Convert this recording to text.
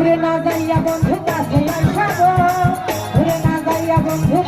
ঘুরে না যাইয়া বন্ধু কাছে আইসা গো। ঘুরে না যাইয়া বন্ধু